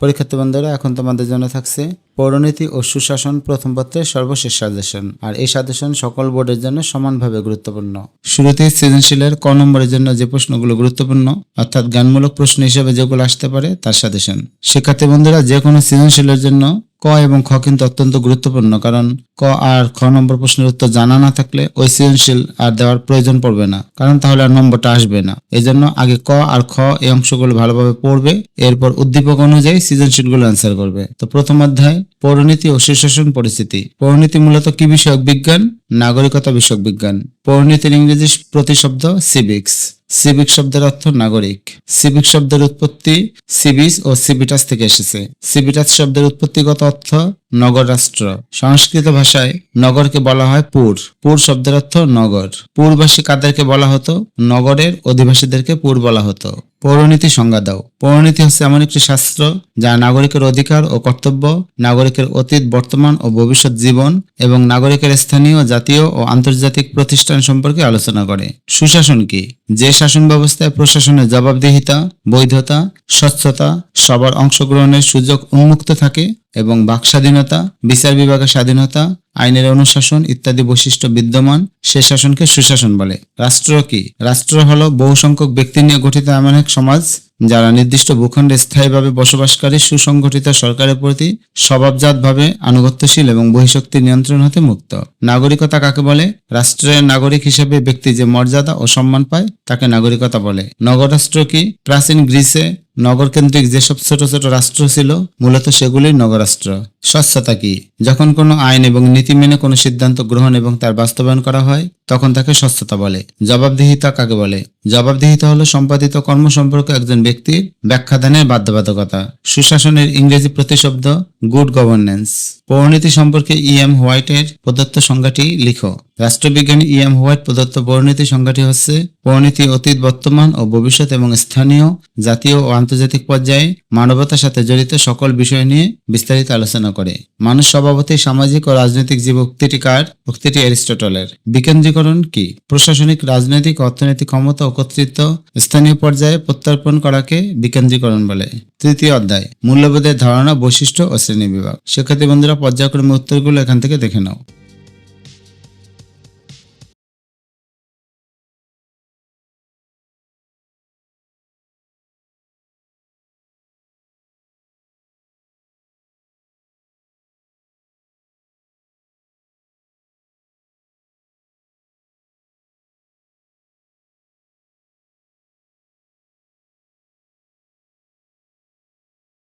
পরীক্ষার্থী বন্ধুরা এখন তোমাদের জন্য থাকছে পৌরনীতি ও সুশাসন প্রথম পত্রের সর্বশেষ সাজেশন। আর এই সাজেশন সকল বোর্ডের জন্য সমানভাবে গুরুত্বপূর্ণ। শুরুতে সৃজনশীলের ক নম্বরের জন্য যে প্রশ্নগুলো গুরুত্বপূর্ণ, অর্থাৎ জ্ঞানমূলক প্রশ্ন হিসেবে যেগুলো আসতে পারে তার সাজেশন। শিক্ষার্থী বন্ধুরা যে কোনো সৃজনশীলের জন্য ক এবং খ কিন্তু অত্যন্ত গুরুত্বপূর্ণ, কারণ ক আর খ নম্বর প্রশ্নের উত্তর জানা না থাকলে ওই সৃজনশীল আর দেওয়ার প্রয়োজন পড়বে না, কারণ তাহলে আর নম্বরটা আসবে না। এই জন্য আগে ক আর খ এই অংশগুলো ভালোভাবে পড়বে, এরপর উদ্দীপক অনুযায়ী সৃজনশীলগুলো অ্যান্সার করবে। তো প্রথম অধ্যায়, পৌরনীতি ও সুশাসন পরিস্থিতি। পৌরনীতি মূলত কি বিষয়ক বিজ্ঞান? নাগরিকতা বিষয়ক বিজ্ঞান। পৌরনীতির ইংরেজি প্রতিশব্দ সিভিক্স সিভিক শব্দের অর্থ নাগরিক। সিভিক শব্দের উৎপত্তি সিভিস ও সিভিটাস থেকে এসেছে। সিভিটাস শব্দের উৎপত্তিগত অর্থ নগর রাষ্ট্র। সংস্কৃত ভাষায় নগরকে বলা হয় পুর। পুর শব্দের অর্থ নগর। পুরবাসী কাদেরকে বলা হতো? নগরের অধিবাসীদেরকে পুর বলা হতো। পৌরনীতি সংজ্ঞা দাও। পৌরনীতি হচ্ছে এমন একটি শাস্ত্র যা নাগরিকের অধিকার ও কর্তব্য, নাগরিকের অতীত, বর্তমান ও ভবিষ্যৎ জীবন এবং নাগরিকের স্থানীয় জাতীয় ও আন্তর্জাতিক প্রতিষ্ঠান সম্পর্কে আলোচনা করে। সুশাসন কি? যে শাসন ব্যবস্থায় প্রশাসনের জবাবদিহিতা, বৈধতা, স্বচ্ছতা, সবার অংশগ্রহণের সুযোগ উন্মুক্ত থাকে এবং বাক স্বাধীনতা বিচার বিভাগের স্বাধীনতা, আইনের অনুশাসন ইত্যাদি বৈশিষ্ট্য বিদ্যমান, সে শাসনকে সুশাসন বলে। রাষ্ট্র কি? রাষ্ট্র হলো বহু সংখ্যক ব্যক্তি নিয়ে গঠিত এমন এক সমাজ যারা নির্দিষ্ট ভূখণ্ডে স্থায়ীভাবে বসবাসকারী সুসংগঠিত সরকারের প্রতি স্বভাবজাতভাবে আনুগত্যশীল এবং বহিঃশক্তির নিয়ন্ত্রণ হতে মুক্ত। নাগরিকতা কাকে বলে? রাষ্ট্রের নাগরিক হিসেবে ব্যক্তি যে মর্যাদা ও সম্মান পায় তাকে নাগরিকতা বলে। নগরাষ্ট্র কি প্রাচীন গ্রিসে নগর কেন্দ্রিক যেসব ছোট ছোট রাষ্ট্র ছিল, মূলত সেগুলি নগরাষ্ট্র। স্বচ্ছতা কি? যখন কোনো আইন এবং নীতি মেনে কোনো সিদ্ধান্ত গ্রহণ এবং তার বাস্তবায়ন করা হয়, তখন তাকে স্বচ্ছতা বলে। জবাবদিহিতা কাকে বলে? জবাবদিহিতা হলো সম্পাদিত কর্ম সম্পর্কে একজন ব্যক্তির ব্যাখ্যাদানের বাধ্যবাধকতা। সুশাসনের ইংরেজি প্রতিশব্দ গুড গভর্নেন্স। পৌরনীতি সম্পর্কে ই এম হোয়াইটের প্রদত্ত সংজ্ঞাটি লিখো। রাষ্ট্রবিজ্ঞানী ই এম হোয়াইট প্রদত্ত পৌরনীতি সংজ্ঞাটি হচ্ছে পৌরনীতি অতীত, বর্তমান ও ভবিষ্যৎ এবং স্থানীয়, জাতীয় ও আন্তর্জাতিক পর্যায়ে মানবতার সাথে জড়িত সকল বিষয় নিয়ে বিস্তারিত আলোচনা করে। মানুষ স্বভাবতই সামাজিক ও রাজনৈতিক জীব উক্তিটি কার উক্তিটি অ্যারিস্টটলের। বিকেন্দ্রীকরণ কি? প্রশাসনিক, রাজনৈতিক, অর্থনৈতিক ক্ষমতা ও কর্তৃত্ব স্থানীয় পর্যায়ে প্রত্যর্পণ করাকে বিকেন্দ্রীকরণ বলে। তৃতীয় অধ্যায়, মূল্যবোধের ধারণা, বৈশিষ্ট্য ও শ্রেণি বিভাগ। শিক্ষার্থী বন্ধুরা পর্যায়ক্রমে উত্তরগুলো এখান থেকে দেখে নাও।